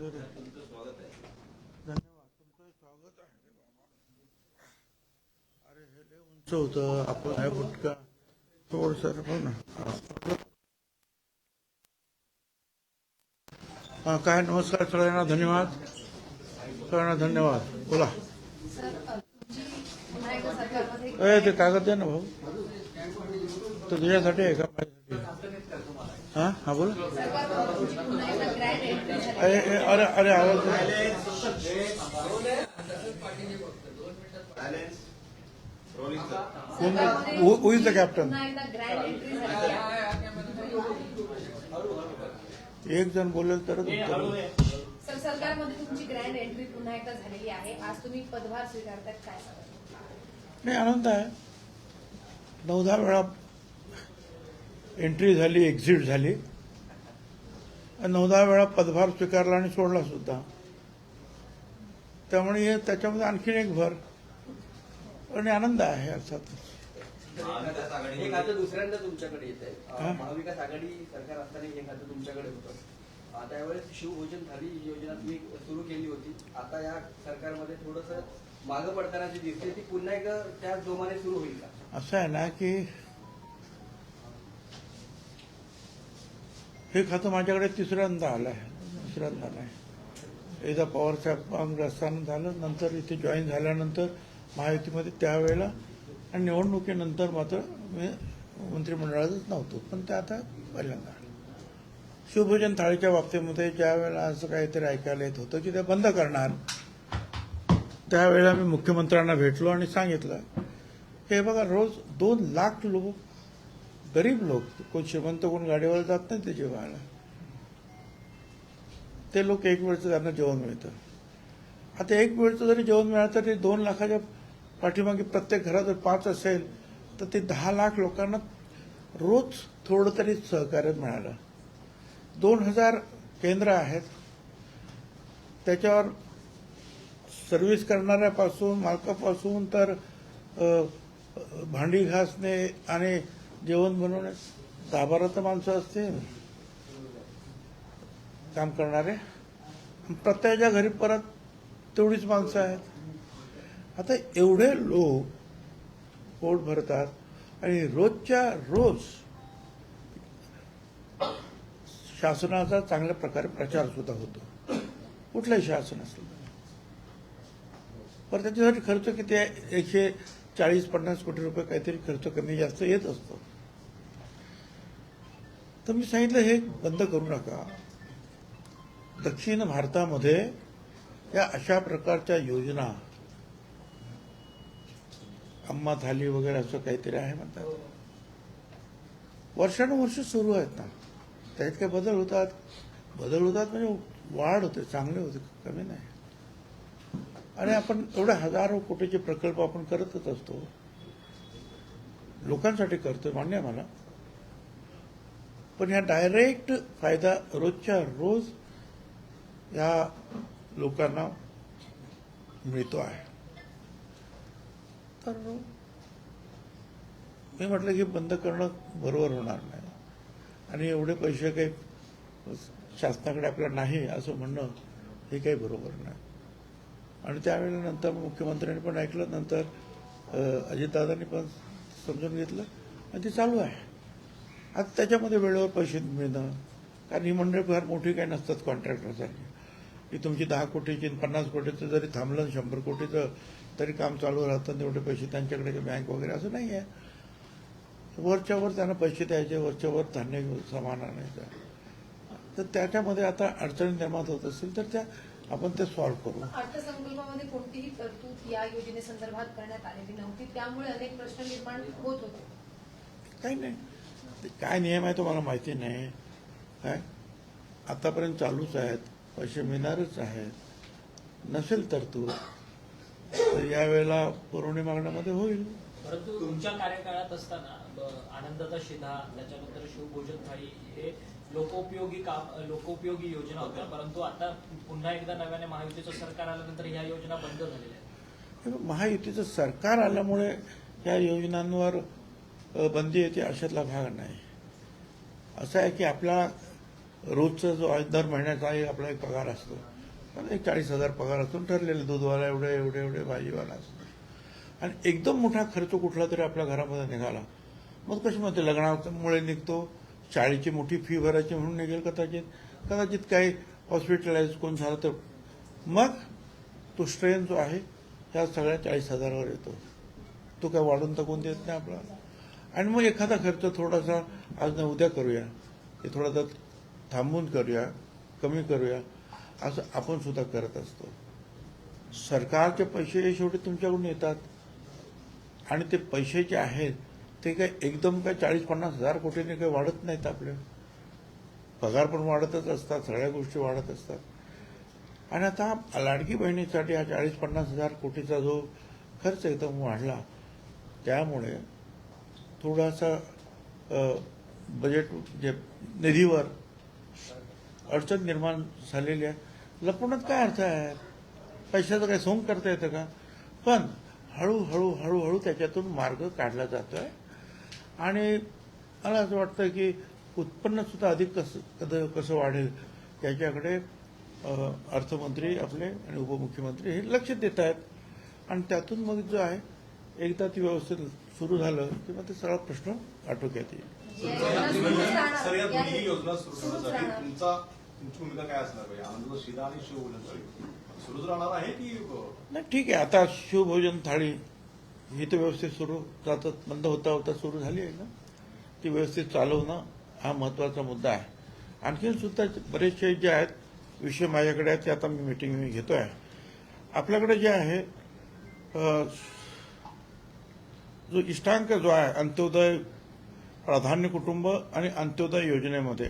तुमचं स्वागत आहे धन्यवाद तुमचं स्वागत आहे अरे हे लय उंच होतं आपण आहे बुटका थोडस बघ ना हा, काय नमस्कार सगळ्यांना धन्यवाद सगळ्यांना धन्यवाद बोला ए ते कागद द्या ना भाऊ तो तुझ्यासाठी आहे का माझ्यासाठी? हा? हा बोल. अरे अरे अरे आवाज कोण हु- इज द कॅप्टन एक जण बोलेल तरच उत्तर होईल. सर सरकारमध्ये तुमची ग्रँड एंट्री पुन्हा एकदा झालेली आहे. आज तुम्ही पदभार स्वीकारतात काय नाही आनंद आहे. नऊ दहा वेळा एंट्री झाली एक्झिट झाली. आणि नऊ दहा वेळा पदभार स्वीकारला आणि सोडला सुद्धा. त्यामुळे हे त्याच्यामध्ये आणखीन एक भर. आणि आनंद आहे अर्थात दुसऱ्यांदा तुमच्याकडे येत? आहे. महाविकास आघाडी सरकार असताना हे खातं तुमच्याकडे होतं. शिवभोजन थाली ही योजना तुम्ही सुरू केली होती. आता या सरकारमध्ये थोडस मागं पडताना जी दिसते ती पुन्हा एकदा जोमाने सुरू होईल का? असं आहे ना की हे खातं माझ्याकडे तिसऱ्यांदा आलं आहे तिसऱ्यांदा नाही एकदा पवारसाहेब काँग्रेस असताना झालं नंतर इथे जॉईन झाल्यानंतर महायुतीमध्ये त्यावेळेला आणि निवडणुकीनंतर मात्र मी मंत्रिमंडळातच नव्हतो. पण ते आता पहिल्यांदा आलं. शिवभोजन थाळीच्या बाबतीमध्ये ज्या वेळेला असं काहीतरी ऐकायला येत होतं की ते बंद करणार. त्यावेळेला मी मुख्यमंत्र्यांना भेटलो आणि सांगितलं हे बघा रोज दोन लाख लोक गरीब लोक कोण श्रीमंत कोण गाडीवर जात नाही ते जेवायला ते लोक एक वेळचं त्यांना जेवण मिळतं. आता एक वेळचं जरी जेवण मिळालं तरी दोन लाखाच्या पाठीमागे प्रत्येक घरात जर पाच असेल तर ते दहा लाख लोकांना रोज थोडं तरी सहकार्य मिळालं. दोन हजार केंद्र आहेत. त्याच्यावर सर्व्हिस करणाऱ्यापासून मालकापासून तर भांडी घासणे आणि जेवण बनवण्यास दहा बारा तर माणसं असतील. काम करणारे. प्रत्येकाच्या घरी परत तेवढीच माणसं आहेत. आता एवढे लोक पोट भरतात आणि रोजच्या रोज शासनाचा चांगल्या प्रकारे प्रचार सुद्धा होतो. कुठलंही शासन असलं पर पण त्याच्यासाठी खर्च किती आहे? एकशे चाळीस पन्नास कोटी रुपये काहीतरी खर्च कमी जास्त येत असतो. तर मी सांगितलं हे बंद करू नका. दक्षिण भारतामध्ये या अशा प्रकारच्या योजना अम्मा थाली वगैरे असं काहीतरी आहे म्हणतात. वर्षानुवर्ष सुरू आहेत ना. त्यात काही बदल होतात. बदल होतात म्हणजे वाढ होते चांगले होते कमी नाही. आणि आपण एवढे हजारो कोटीचे प्रकल्प आपण करतच असतो. लोकांसाठी करतो मान्य आहे मला. पण ह्या डायरेक्ट फायदा रोजच्या रोज या लोकांना मिळतो आहे. तर मी म्हटलं की बंद करणं बरोबर होणार नाही. आणि एवढे पैसे काही शासनाकडे आपल्याला नाही असं म्हणणं हे काही बरोबर नाही. आणि त्यावेळेला नंतर मुख्यमंत्र्यांनी पण ऐकलं नंतर अजितदादांनी पण समजून घेतलं आणि ते चालू आहे. आता त्याच्यामध्ये वेळेवर पैसे मिळणं कारण ही मंडळी फार मोठी काही नसतात कॉन्ट्रॅक्टरसारखी की तुमची दहा कोटीची पन्नास कोटीचं जरी थांबलं शंभर कोटीचं तरी काम चालू राहतं तेवढे पैसे त्यांच्याकडे बँक वगैरे असं नाही आहे. वरच्या वर त्यांना पैसे द्यायचे वरच्या वर धान्य सामान आणायचं तर त्याच्यामध्ये आता अडचणी निर्माण होत असतील तर त्या आपण ते सॉल्व्ह करू. अर्थसंकल्पामध्ये कोणतीही तरतूद या योजनेसंदर्भात करण्यात आलेली नव्हती. त्यामुळे अनेक प्रश्न निर्माण होत होते. काही नाही. ते काय नियम आहे तो मला माहिती नाही? काय? आतापर्यंत चालूच आहेत पैसे मिळणारच आहेत. नसेल तर तू तर यावेळेला पुरवणी मागण्यामध्ये होईल. परंतु तुमच्या कार्यकाळात असताना ब- आनंदाचा शिधा त्याच्यानंतर शिवभोजन थाळी हे लोकोपयोगी काम लोकोपयोगी योजना होत्या. परंतु आता पुन्हा एकदा नव्याने महायुतीचं सरकार आल्यानंतर ह्या योजना बंद झालेल्या आहेत. महायुतीचं सरकार आल्यामुळे या योजनांवर बंदी येते अशातला भाग नाही. असं आहे की आपला रोजचा जो दर महिन्याचा एक आपला एक पगार असतो. तर एक चाळीस हजार पगार असून ठरलेले दूधवाला एवढे एवढे एवढे भाजीवाला असतो. आणि एकदम मोठा खर्च कुठला तरी आपल्या घरामध्ये निघाला. मग कशी म्हणते लग्नामुळे निघतो शाळेची मोठी फी भरायची म्हणून निघेल कदाचित. कदाचित काही हॉस्पिटलाइज कोण झालं तर. मग तो स्ट्रेन जो आहे ह्या सगळ्या चाळीस हजारावर येतो. तो काय वाढून तर कोण देत नाही आपल्याला? आणि मग एखादा खर्च थोडासा आज न उद्या करूया हे थोडासा थांबून करूया कमी करूया असं आपण सुद्धा करत असतो. सरकारचे पैसे शेवटी तुमच्याकडून येतात. आणि ते पैसे जे आहेत ते काय एकदम काय चाळीस पन्नास हजार कोटीने काही वाढत नाहीत आपले पगार पण वाढतच असतात सगळ्या गोष्टी वाढत असतात. आणि आता लाडकी बहिणीसाठी हा चाळीस पन्नास हजार कोटीचा जो खर्च एकदम वाढला त्यामुळे थोडासा बजेट जे निधीवर अडचण निर्माण झालेली आहे. लपवण्यात काय अर्थ आहे? पैशाचं काही सोंग करता येतं का? पण हळूहळू हळूहळू त्याच्यातून मार्ग काढला जातो आहे आणि मला असं वाटतं की उत्पन्नसुद्धा अधिक कसं कद- कसं वाढेल याच्याकडे अर्थमंत्री आपले आणि उपमुख्यमंत्री हे लक्ष देत आहेत. आणि त्यातून मग जो आहे एकदा ती व्यवस्थित सुरू झालं की मग ते सगळा प्रश्न आटोक्यात येईल. नाही ठीक आहे. आता शिवभोजन थाळी ही तर व्यवस्थित सुरू जातात. बंद होता होता सुरू झाली आहे ना. ती व्यवस्थित चालवणं हा महत्त्वाचा मुद्दा आहे. आणखीन सुद्धा बरेचसे जे आहेत विषय माझ्याकडे आहेत ते आता मी मिटिंग मी घेतो आहे आपल्याकडे जे आहे जो इष्टांक जो आहे अंत्योदय प्राधान्य कुटुंब आणि अंत्योदय योजनेमध्ये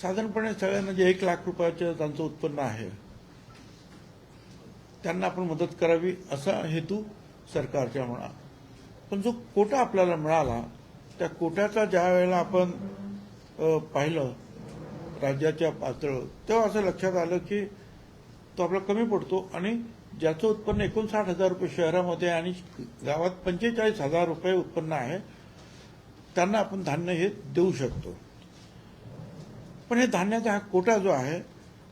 साधारणपणे सगळ्यांना जे एक लाख रुपयाचं त्यांचं उत्पन्न आहे त्यांना आपण मदत करावी असा हेतू सरकारच्या म्हणा. पण जो कोटा आपल्याला मिळाला त्या कोट्याचा ज्या वेळेला आपण पाहिलं राज्याच्या पातळीवर तेव्हा असं लक्षात आलं की तो आपला कमी पडतो आणि ज्याचं उत्पन्न एकोणसाठ हजार रुपये शहरामध्ये आणि गावात पंचेचाळीस हजार रुपये उत्पन्न आहे त्यांना आपण धान्य हे देऊ शकतो. पण हे धान्याचा हा कोटा जो आहे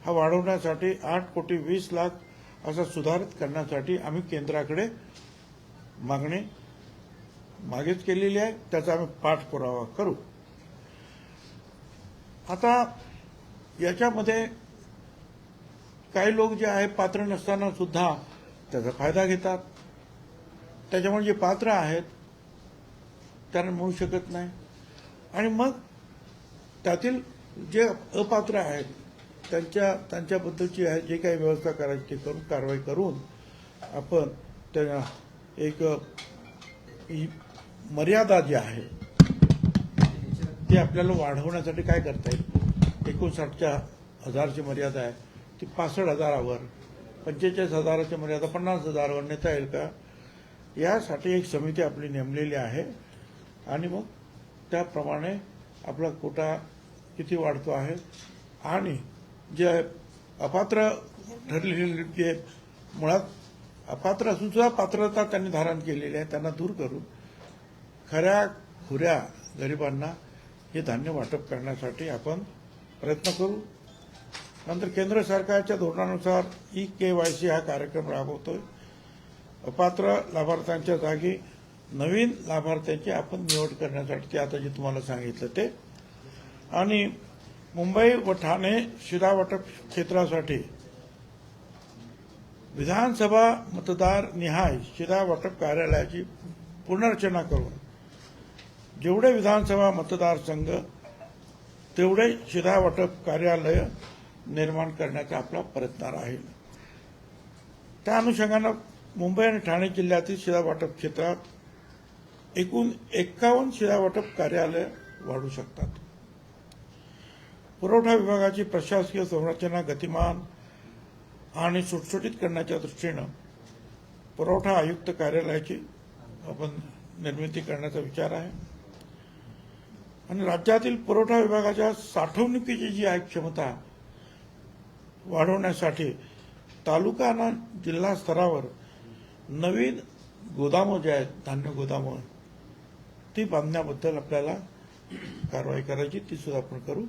हा वाढवण्यासाठी आठ कोटी वीस लाख असा सुधारित करण्यासाठी आम्ही केंद्राकडे मागणी मागेच केलेली आहे त्याचा आम्ही पाठपुरावा करू. आता याच्यामध्ये काही लोक जे आहे पात्र नसताना सुद्धा त्याचा फायदा घेतात. त्याच्यामुळे जे पात्र आहेत त्यांना मिळू शकत नाही. आणि मग त्यातील जे अपात्र आहेत त्यांच्या त्यांच्याबद्दलची आहे जे काही व्यवस्था करायची ते करून कारवाई करून आपण त्यांना एक ही मर्यादा जी आहे ती आपल्याला वाढवण्यासाठी काय करता येईल? एकोणसाठच्या हजारची मर्यादा आहे. ती पासष्ट हजारावर पंचेचाळीस हजाराची मर्यादा पन्नास हजारावर नेता येईल का? यासाठी एक समिती आपली नेमलेली आहे. आणि मग त्याप्रमाणे आपला कोटा किती वाढतो आहे? आणि जे अपात्र ठरलेले जे मुळात अपात्र असून सुद्धा पात्रता त्यांनी धारण केलेली आहे त्यांना दूर करून. खऱ्या खुऱ्या गरिबांना हे धान्य वाटप करण्यासाठी आपण प्रयत्न करू. नंतर केंद्र सरकारच्या धोरणानुसार ई के वाय सी हा कार्यक्रम राबवतोय. अपात्र लाभार्थ्यांच्या जागी नवीन लाभार्थ्यांची आपण निवड करण्यासाठी ते आता जे तुम्हाला सांगितलं ते. आणि मुंबई व ठाणे शिधावाटप क्षेत्रासाठी विधानसभा मतदार निहाय शिधावाटप कार्यालयाची पुनर्रचना करून जेवढे विधानसभा मतदारसंघ तेवढे शिधावाटप कार्यालय निर्माण करण्याचा आपला प्रयत्न राहील. त्या अनुषंगानं मुंबई आणि ठाणे जिल्ह्यातील शिधावाटप क्षेत्रात एकूण एक्कावन्न शिधावाटप कार्यालय वाढू शकतात. पुरवठा विभागाची प्रशासकीय संरचना गतिमान आणि सुटसुटीत करण्याच्या दृष्टीनं पुरवठा आयुक्त कार्यालयाची आपण निर्मिती करण्याचा विचार आहे. आणि राज्यातील पुरवठा विभागाच्या साठवणुकीची जी आहे क्षमता वाढवण्यासाठी तालुका आणि जिल्हा स्तरावर नवीन गोदामं जे आहेत धान्य गोदामं ती बांधण्याबद्दल आपल्याला कारवाई करायची ती सुद्धा आपण करू.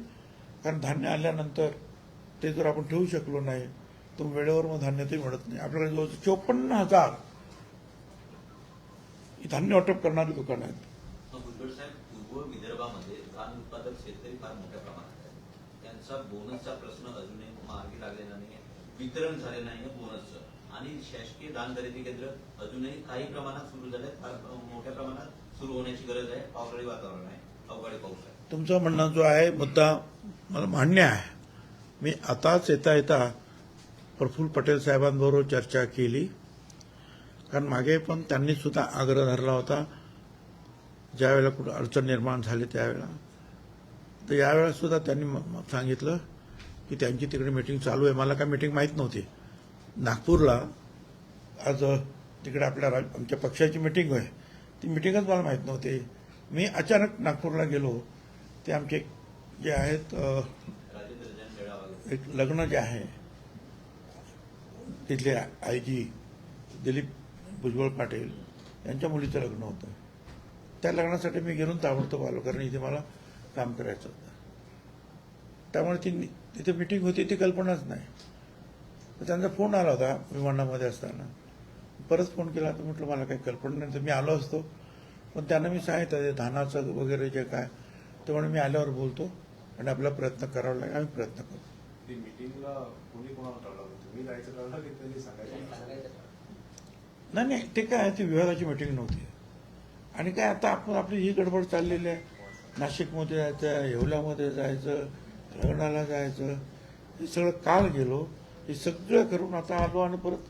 कारण धान्य आल्यानंतर ते जर आपण ठेवू शकलो नाही तर वेळेवर मग धान्य ते मिळत नाही. आपल्याकडे जवळ चोपन्न हजार ही धान्य वाटप करणारी दुकानं आहेत. विदर्भामध्ये धान उत्पादक शेतकरी फार मोठ्या प्रमाणात आहेत त्यांचा बोनसचा प्रश्न अजूनही मार्गी लागलेला नाही वितरण झाले नाही बोनसचं. आणि शासकीय दान खरेदी केंद्र अजूनही काही प्रमाणात सुरू झाले फार मोठ्या प्रमाणात सुरू होण्याची गरज आहे. पावसाळी वातावरण आहे. अवकाळी पाऊस आहे. तुमचं म्हणणं जो आहे मुद्दा मला मान्य आहे. मी आताच येता येता प्रफुल्ल पटेल साहेबांबरोबर चर्चा केली. कारण मागे पण त्यांनी सुद्धा आग्रह धरला होता. ज्यावेळेला कुठं अडचण निर्माण झाली त्यावेळेला. तर यावेळेला सुद्धा त्यांनी म- सांगितलं की त्यांची तिकडे मीटिंग चालू आहे. मला काय मीटिंग माहीत नव्हती. नागपूरला आज तिकडे आपल्या राज- आमच्या पक्षाची मीटिंग आहे. ती मीटिंगच मला माहीत नव्हती. मी अचानक नागपूरला गेलो. ते आमचे जे आहेत एक लग्न जे आहे तिथले आय जी दिलीप भुजबळ पाटील यांच्या मुलीचं लग्न होतं. त्या लग्नासाठी मी गेलो ताबडतोब आलो. कारण इथे मला काम करायचं होतं. त्यामुळे ती तिथे मिटिंग होती ती कल्पनाच नाही. तर त्यांचा फोन आला होता विमानामध्ये असताना. परत फोन केला तर म्हटलं मला काही कल्पना नाही. तर मी आलो असतो. पण त्यांना मी सांगितलं ते धानाचं वगैरे जे काय ते म्हणून मी आल्यावर बोलतो आणि आपला प्रयत्न करावा लागेल. आम्ही प्रयत्न करू ती मिटिंगला कोणी कोणाला ठरवलं होतं? तुम्ही जायचं ठरवलं की त्यांनी सांगायचं? नाही नाही ते काय ती विभागाची मिटिंग नव्हती. आणि काय आता आपण आपली ही गडबड चाललेली आहे. नाशिकमध्ये जायचं येवल्यामध्ये जायचं लग्नाला जायचं हे सगळं काल गेलो हे सगळं करून आता आलो आणि परत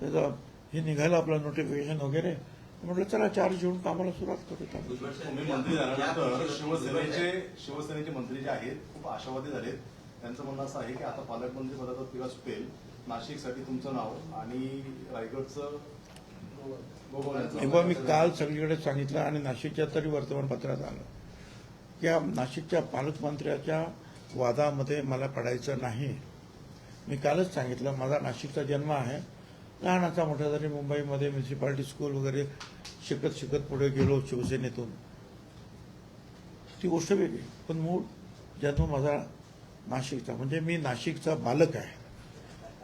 त्याचं हे निघालं आपलं नोटिफिकेशन वगैरे. म्हटलं चला चार्ज घेऊन कामाला सुरुवात गोष्टीवर शिवसेनेचे शिवसेनेचे मंत्री जे आहेत खूप आशावादी झालेत. त्यांचं म्हणणं असं आहे की आता पालकमंत्री पदाचा तिला सुटेल. नाशिकसाठी तुमचं नाव आणि रायगडचं मी काल सगळीकडे सांगितलं आणि नाशिकच्या तरी वर्तमानपत्रात आलं. या नाशिकच्या पालकमंत्र्याच्या वादामध्ये मला पडायचं नाही. मी कालच सांगितलं माझा नाशिकचा जन्म आहे. लहानाचा मोठा जरी मुंबईमध्ये म्युन्सिपाल्टी स्कूल वगैरे शिकत शिकत पुढे गेलो शिवसेनेतून. ती गोष्ट वेगळी. पण मूळ जन्म माझा नाशिकचा. म्हणजे मी नाशिकचा बालक आहे.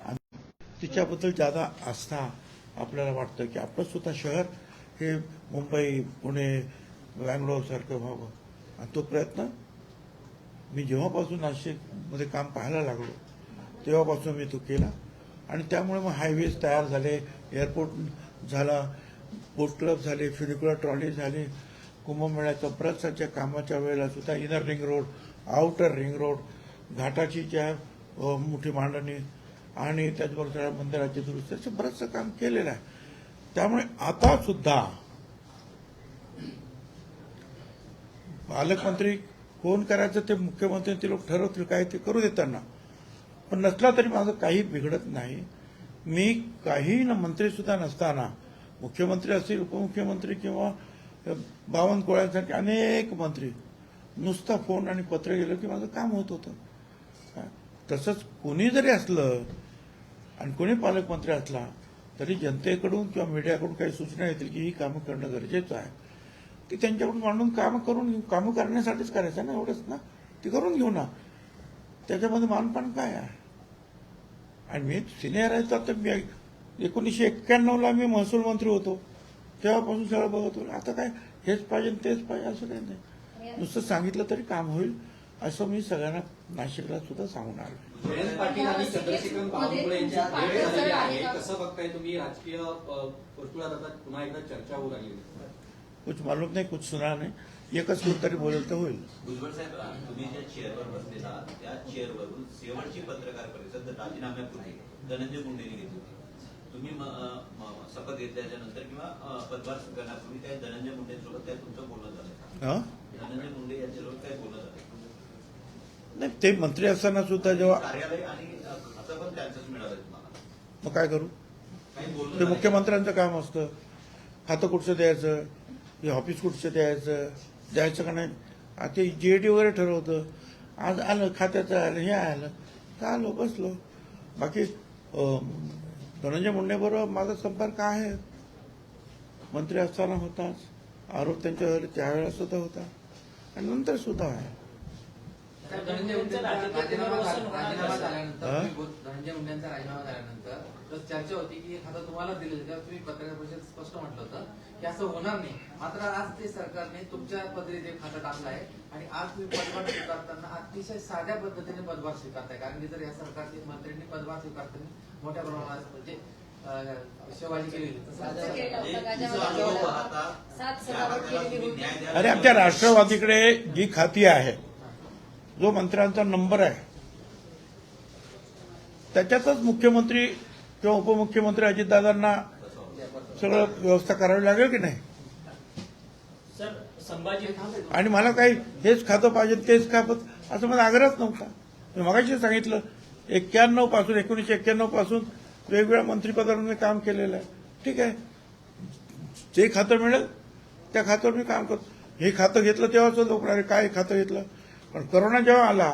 आणि तिच्याबद्दल ज्यादा आस्था आपल्याला वाटतं की आपलं स्वतः शहर हे मुंबई पुणे बँगलोर सारखं व्हावं. आणि तो प्रयत्न मी जेव्हापासून नाशिकमध्ये काम पाहायला लागलो तेव्हापासून मी तो केला. आणि त्यामुळे मग हायवेज तयार झाले एअरपोर्ट झाला बोट क्लब झाले फ्युनिक्युलर ट्रॉली झाले. कुंभमेळ्याच्या प्रसाच्या कामाच्या वेळेला सुद्धा inner ring road outer ring road घाटाची ज्या मोठी मांडणी आणि त्याचबरोबर त्या मंदिराची दुरुस्ती असं बरंचसं काम केलेलं आहे. त्यामुळे आता सुद्धा पालकमंत्री कोण करायचं ते मुख्यमंत्री ते लोक ठरवतील काय ते करू देताना पण नसला तरी माझं काही बिघडत नाही. मी काही न मंत्री सुद्धा नसताना मुख्यमंत्री असतील उपमुख्यमंत्री किंवा बावनकुळ्यांसारखे अनेक मंत्री नुसता फोन आणि पत्र गेलं की माझं काम होत होतं. तसंच कोणी जरी असलं आणि कोणी पालकमंत्री असला तरी जनतेकडून किंवा मीडियाकडून काही सूचना येतील की ही कामं करणं गरजेचं आहे. ती त्यांच्याकडून मांडून कामं करून घेऊ. कामं करण्यासाठीच करायचं ना एवढंच ना? ती करून घेऊ ना. त्याच्यामध्ये मानपान काय आहे? आणि मी सिनियर आहे तर मी एकोणीसशे एक्क्याण्णवला मी महसूल मंत्री होतो. तेव्हापासून सगळं बघत होतो. आता काय? हेच पाहिजे तेच पाहिजे असं काही नाही. नुसतं सांगितलं तरी काम होईल असं मी सगळ्यांना नाशिकला सुद्धा सांगून आलो जयंत पाटील आणि चंद्रशेखर बावनकुळे यांच्या भेट झालेली आहे कसं बघताय तुम्ही? राजकीय अ, वर्तुळात आता पुन्हा एकदा चर्चा होऊ लागली. कुछ मालूम नाही कुछ सुना नाही। एकच तरी बोलेल तर होईल भुजबळ साहेब तुम्ही ज्या चेअरवर बसलेला आहात, त्या चेअरवरून शेवटची पत्रकार परिषद राजीनाम्यापूर्वी धनंजय मुंडेंनी घेतली होती. तुम्ही शपथ घेतल्याच्या नंतर किंवा पदभार स्वीकारण्यापूर्वी त्या धनंजय मुंडेंसोबत काय तुमचं बोलणं झालं. हा? धनंजय मुंडे यांच्यासोबत काय बोलणं झालं? नाही ते मंत्री असताना सुद्धा जेव्हा मग काय करू? ते? मुख्यमंत्र्यांचं काम असतं. खातं कुठचं द्यायचं? हे ऑफिस कुठचं द्यायचं द्यायचं का नाही? आता जे डी वगैरे ठरवतं. आज आलं खात्याचं आलं हे आलं. तर आलो बसलो. बाकी धनंजय मुंडेबरोबर माझा संपर्क आहे. मंत्री असताना होताच. आरोप त्यांच्यावर त्यावेळेला सुद्धा होता. आणि नंतर सुद्धा आहे. धनंजय मुंडेंचा राजीनामा झाला- राजीनामा झाल्यानंतर चर्चा होती की हे खातं तुम्हाला दिलं तेव्हा तुम्ही पत्रकार परिषदेत स्पष्ट म्हटलं होतं की असं होणार नाही. मात्र आज ते सरकारने तुमच्या पदरी ते खातं टाकलं आहे आणि आज तुम्ही पदभार स्वीकारताना अतिशय साध्या पद्धतीने पदभार स्वीकारताय. कारण की जर या सरकारच्या मंत्र्यांनी पदभार स्वीकारताना मोठ्या प्रमाणात म्हणजे अरे आमच्या राष्ट्रवादीकडे जी खाती आहे जो मंत्र्यांचा नंबर आहे त्याच्यातच मुख्यमंत्री किंवा उपमुख्यमंत्री अजितदादांना सगळं व्यवस्था करावी लागेल की नाही? सर संभाजी आणि मला काही हेच खातं पाहिजे तेच खातं असं मला आग्रहच नव्हता. मी मगाशी सांगितलं एक्क्याण्णवपासून एकोणीशे एक्क्याण्णवपासून वेगवेगळ्या मंत्रिपदावर मी काम केलेलं आहे. ठीक आहे. जे खातं मिळेल त्या खात्यावर मी काम करतो. हे खातं घेतलं तेव्हाच लोक काय खातं घेतलं? पण करोना जेव्हा आला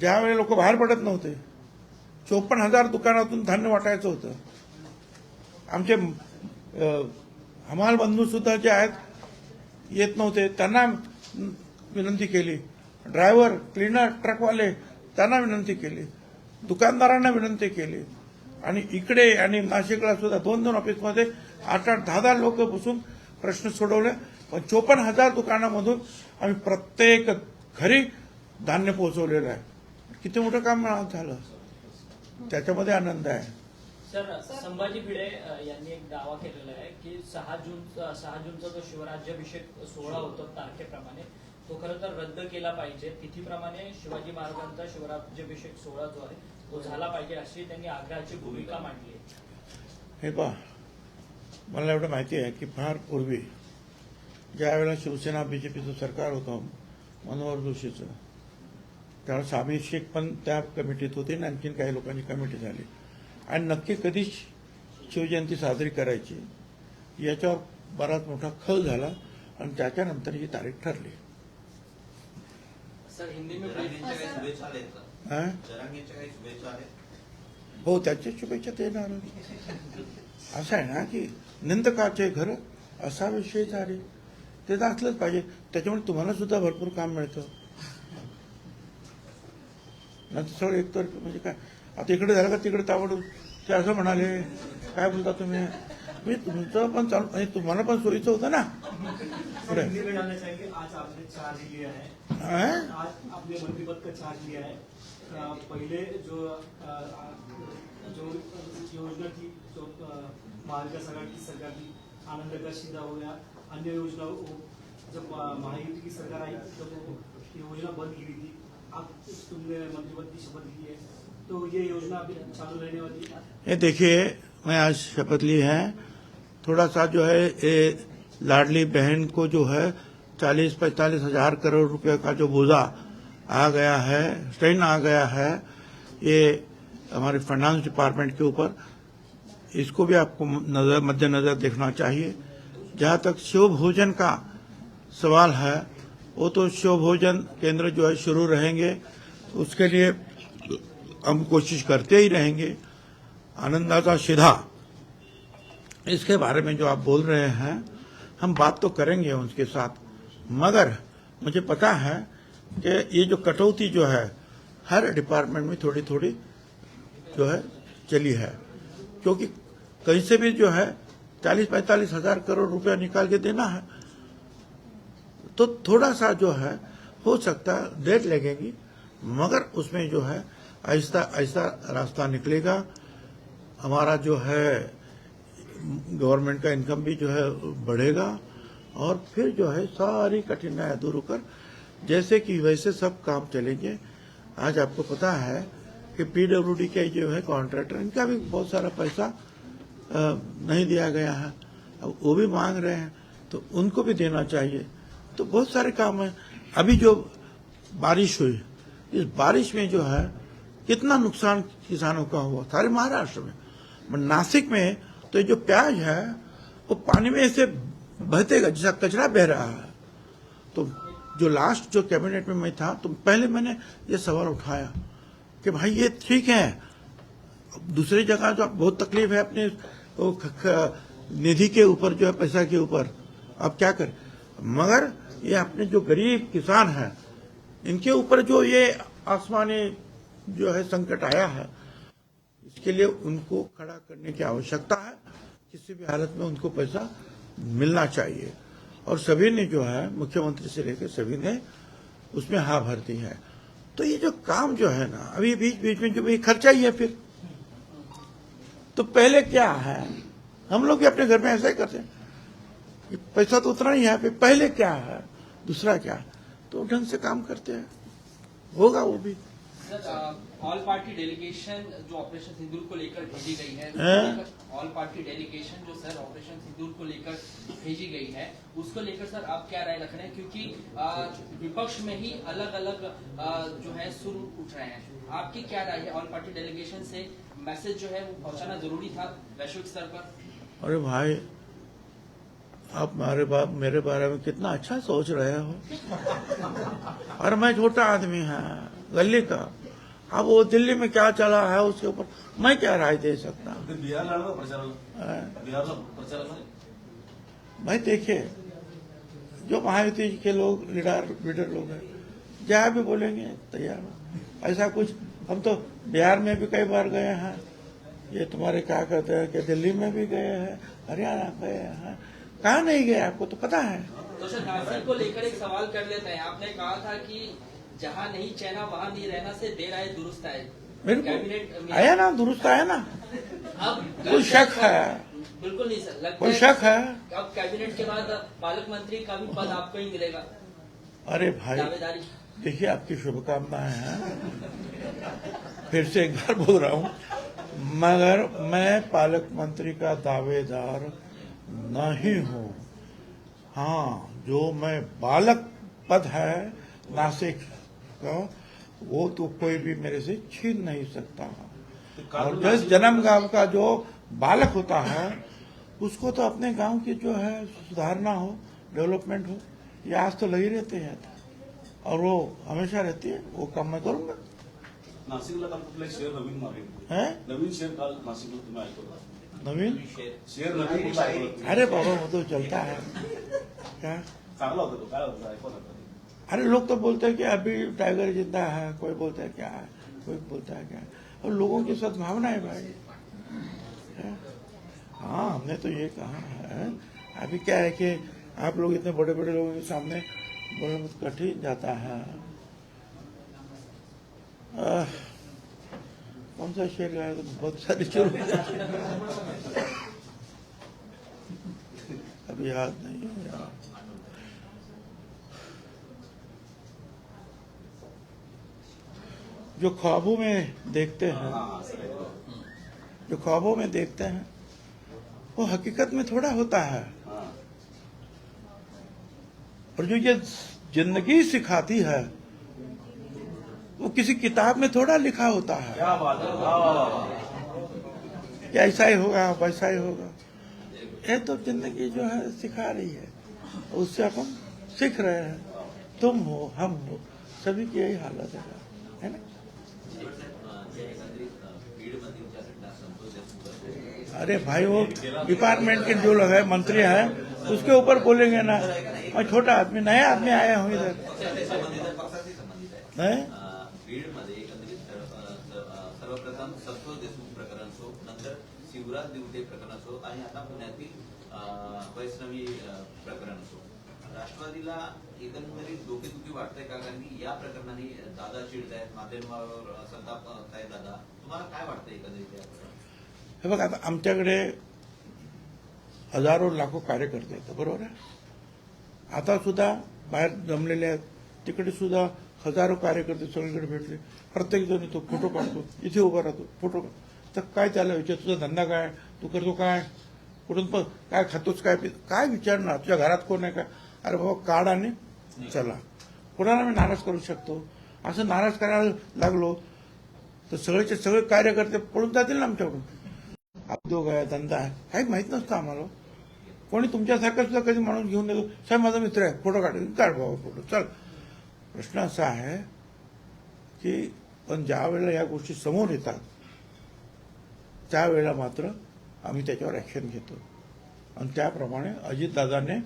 ज्यावेळी लोक बाहेर पडत नव्हते चोपन्न हजार दुकानातून धान्य वाटायचं होतं. आमचे हमाल बंधू सुद्धा जे आहेत येत नव्हते. त्यांना विनंती केली. ड्रायव्हर क्लीनर ट्रकवाले त्यांना विनंती केली. दुकानदारांना विनंती केली. आणि इकडे आणि नाशिकला सुद्धा दोन दोन ऑफिसमध्ये आठ आठ दहा दहा लोक बसून प्रश्न सोडवले. पण चोपन्न हजार दुकानामधून आम्ही प्रत्येक घरी धान्य पोहोचवलेलं आहे. किती मोठं काम झालं त्याच्यामध्ये आनंद आहे. सर संभाजी भिडे यांनी एक दावा केलेला आहे की सहा जून सहा जूनचा जो शिवराज्याभिषेक सोहळा होतो तारखेप्रमाणे तो खरं तर रद्द केला पाहिजे. तिथीप्रमाणे शिवाजी महाराजांचा शिवराज्याभिषेक सोहळा जो आहे तो झाला पाहिजे अशी त्यांनी आग्रहाची भूमिका मांडली आहे. हे पहा मला एवढं माहिती आहे की फार पूर्वी ज्या वेळेला शिवसेना बीजेपीचं सरकार होतं मनोहर जोशीचं त्यावेळेस अभिषेक पण त्या कमिटीत होते आणि आणखीन काही लोकांची कमिटी झाली. आणि नक्की कधी शिवजयंती साजरी करायची याच्यावर बराच मोठा खल झाला आणि त्याच्यानंतर ही तारीख ठरली. हा? जरांगेंच्या काही शुभेच्छा आहेत हो त्याच्या शुभेच्छा ते येणार. असं आहे ना की निंदकाचे घर असा विषय झाले ते तर असलंच पाहिजे. त्याच्यामुळे तुम्हाला सुद्धा भरपूर काम मिळतं. नंतर सगळं एकतर म्हणजे काय आता इकडे झालं का तिकडे ताबड ते असं म्हणाले काय बोलता तुम्ही? मी तुमचं पण चालू आणि तुम्हाला पण सोयीचं होतं ना. पुढे. हिंदी पहले जो जो योजना थी जो महाविकास आघाड़ी की सरकार की आनंद का सीधा हो गया अन्य योजना वो जब महायुति की सरकार आई तब योजना बंद की थी, अब तुमने मंत्रिपद की शपथ ली है तो ये योजना अभी चालू रहने वाली है? देखिए, मैं आज शपथ ली है, थोड़ा सा जो है, ये लाडली बहन को जो है, चालीस पैंतालीस हज़ार करोड़ रुपए का जो बोझा आ गया है स्ट्रेन आ गया है, ये हमारे फाइनेंस डिपार्टमेंट के ऊपर, इसको भी आपको नज़र मद्देनजर देखना चाहिए। जहाँ तक शिव भोजन का सवाल है, वो तो शिव भोजन केंद्र जो है शुरू रहेंगे। उसके लिए हम कोशिश करते ही रहेंगे। आनंदाचा शिधा इसके बारे में जो आप बोल रहे हैं, हम बात तो करेंगे उनके साथ। मगर मुझे पता है कि ये जो कटौती जो है, हर डिपार्टमेंट में थोड़ी थोड़ी जो है चली है। क्योंकि कहीं से भी जो है चालीस पैंतालीस हज़ार करोड़ रुपया निकाल के देना है। तो थोड़ा सा जो है, हो सकता है डेट लगेगी, मगर उसमें जो है आहिस्ता आहिस्ता रास्ता निकलेगा। हमारा जो है, गवर्नमेंट का इनकम भी जो है, बढ़ेगा, और फिर जो है, सारी कठिनाइयाँ दूर होकर, जैसे कि वैसे सब काम चलेंगे। आज आपको पता है कि पीडब्ल्यूडी के जो है, कॉन्ट्रैक्टर, इनका भी बहुत सारा पैसा नहीं दिया गया है। अब वो भी मांग रहे हैं तो उनको भी देना चाहिए। तो बहुत सारे काम है। अभी जो बारिश हुई, इस बारिश में जो है, कितना नुकसान किसानों का हुआ, सारे महाराष्ट्र में। नासिक में तो जो प्याज है, वो पानी में ऐसे बहतेगा, जैसा कचरा बह रहा है। तो जो लास्ट जो कैबिनेट में मैं था तो पहले मैंने ये सवाल उठाया कि भाई ये ठीक है। दूसरी जगह जो बहुत तकलीफ़ है अपने वो निधि के ऊपर जो है, पैसा के ऊपर। अब क्या करें? मगर ये अपने जो गरीब किसान हैं, इनके ऊपर जो ये आसमानी जो है संकट आया है, इसके लिए उनको खड़ा करने की आवश्यकता है। किसी भी हालत में उनको पैसा मिलना चाहिए। और सभी ने जो है, मुख्यमंत्री से लेकर सभी ने उसमें हाँ भर दी है। तो ये जो काम जो है ना, अभी बीच बीच में जो भी खर्चा ही है फिर। तो पहले क्या है? हम लोग भी अपने घर में ऐसा ही करते हैं। पैसा तो उतना ही है पहले क्या है? दूसरा क्या? तो ढंग से काम करते हैं। होगा वो भी। ऑल पार्टी डेलीगेशन जो ऑपरेशन सिंदूर को लेकर भेजी गई है ऑल पार्टी डेलीगेशन जो सर ऑपरेशन सिंदूर को लेकर भेजी गई है उसको लेकर सर आप क्या राय रख रहे हैं? क्योंकि विपक्ष में ही अलग अलग जो है सुर उठ रहे हैं। आपकी क्या राय है ऑल पार्टी डेलीगेशन से? मैसेज जो है वो पहुंचाना ज़रूरी था वैश्विक स्तर पर। अरे भाई आप हमारे बाप मेरे बारे में कितना अच्छा सोच रहे हो। और मैं छोटा आदमी है गली का। अब वो दिल्ली में क्या चला है उसके ऊपर मैं क्या राय दे सकता? हूँ। हैं? बिहारला प्रचाराला भाई देखिए जो महायुति के लोग लीडर लीडर लोग हैं जहाँ भी बोलेंगे तैयार हो। ऐसा कुछ हम तो बिहार में भी कई बार गए हैं। ये तुम्हारे क्या कहते हैं कि दिल्ली में भी गए हैं हरियाणा गए हैं। कहाँ नहीं गए? आपको तो पता है। तो सर को लेकर एक सवाल कर लेते हैं। आपने कहा था कि जहाँ नहीं चैना वहाँ नहीं रहना से देर आए दुरुस्त आए। में- आया ना दुरुस्त आया ना। अब कोई शक है? बिल्कुल नहीं सर। कोई शक है? अब कैबिनेट के बाद पालक मंत्री का भी पद आपको ही मिलेगा। अरे भाई। दावेदारी। देखिए आपकी शुभकामनाएँ हैं। फिर से एक बार बोल रहा हूँ मगर मैं पालक मंत्री का दावेदार नहीं हूँ। हाँ जो मैं बालक पद है नासिक का वो तो कोई भी मेरे से छीन नहीं सकता। और जिस जन्म गाँव का जो बालक होता है उसको तो अपने गाँव की जो है सुधारना हो डेवलपमेंट हो ये आज तो लगी रहते हैं। और वो हमेशा रहती है वो काम मैं करूँगा। नाशिकला काल कुठला शेअर नवीन मार्केट है? नवीन शेअर काल नाशिकला तुम्ही ऐकवला नवीन? शेअर नवीन अरे बाबा वो तो चलता है। क्या? चांगला होता तो काय होता ऐकवला अरे लोग तो बोलते हैं कि अभी टाइगर ज़िंदा है कोई बोलता है क्या है कोई बोलता है क्या है। और लोगों की सद्भावना है भाई। हाँ? हमने तो ये कहा है। अभी क्या है कि आप लोग इतने बड़े बड़े लोगों के सामने बहुत कठिन जाता है कौन सा शेर गाया तो बहुत सारे शुरू अभी याद नहीं है यार जो ख्वाबों में देखते हैं. जो ख्वाबों में देखते हैं, वो हकीकत में थोड़ा होता हा. और जो ये ज़िंदगी सिखाती है वो किसी किताब में थोड़ा लिखा होता है। क्या. कि ऐसा ही होगा वैसा ही होगा। ये तो ज़िंदगी जो है सिखा रही है। उससे अपन सीख रहे हैं। तुम हो हम हो सभी की यही हालत है। है ना? अरे भाई वो डिपार्टमेंट के जो लोग है मंत्री है उसके ऊपर बोलेंगे ना। मैं छोटा आदमी नया आदमी आया हूँ इधर। सर्वप्रथम देशमुख प्रकरण असो नंतर शिवराज दिवटे प्रकरण असो आणि आता पुण्यातील अं, वैष्णवी अं, प्रकरण असो राष्ट्रवादीला एकंदरीत डोकेदुखी वाटतंय का? कारण की या प्रकरणाने दादा माध्यमावर संताप आहेत दादा. तुम्हाला काय वाटतं एकंदरीत? हे बघ आता आमच्याकडे हजारो लाखो कार्यकर्ते आहेत बरोबर आहे? आता सुद्धा बाहेर जमलेले आहेत. तिकडे सुद्धा हजारो कार्यकर्ते सगळीकडे भेटले. प्रत्येक जण येतो फोटो काढतो. इथे उभा राहतो. फोटो तर काय त्याला विचार तुझा धंदा काय? तू करतो काय? कुठून पण काय खातोच काय काय विचारणार तुझ्या घरात कोण आहे का? अरे बाबा काढ आणि चला. कोणाला मी नाराज करू शकतो? असं नाराज करायला लागलो तर सगळेचे सगळे कार्यकर्ते पळून जातील ना आमच्याकडून. उद्योग आहे धंदा आहे काही माहीत नसतं आम्हाला. कोणी तुमच्यासारखा सुद्धा कधी माणूस घेऊन येतो साहेब माझा मित्र आहे. फोटो काढ. काढ बाबा फोटो. चल. प्रश्न असा आहे की पण ज्या वेळेला या गोष्टी समोर येतात त्यावेळेला मात्र आम्ही त्याच्यावर ॲक्शन घेतो. आणि त्याप्रमाणे अजितदादाने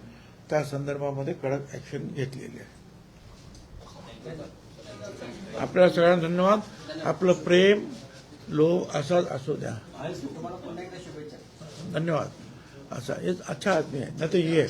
त्या संदर्भामध्ये कडक ॲक्शन घेतलेली आहे. आपल्या सगळ्यांना धन्यवाद. आपलं प्रेम लोभ असाच असू द्या. धन्यवाद. अच्छा ये अच्छा आदमी है न तो ये है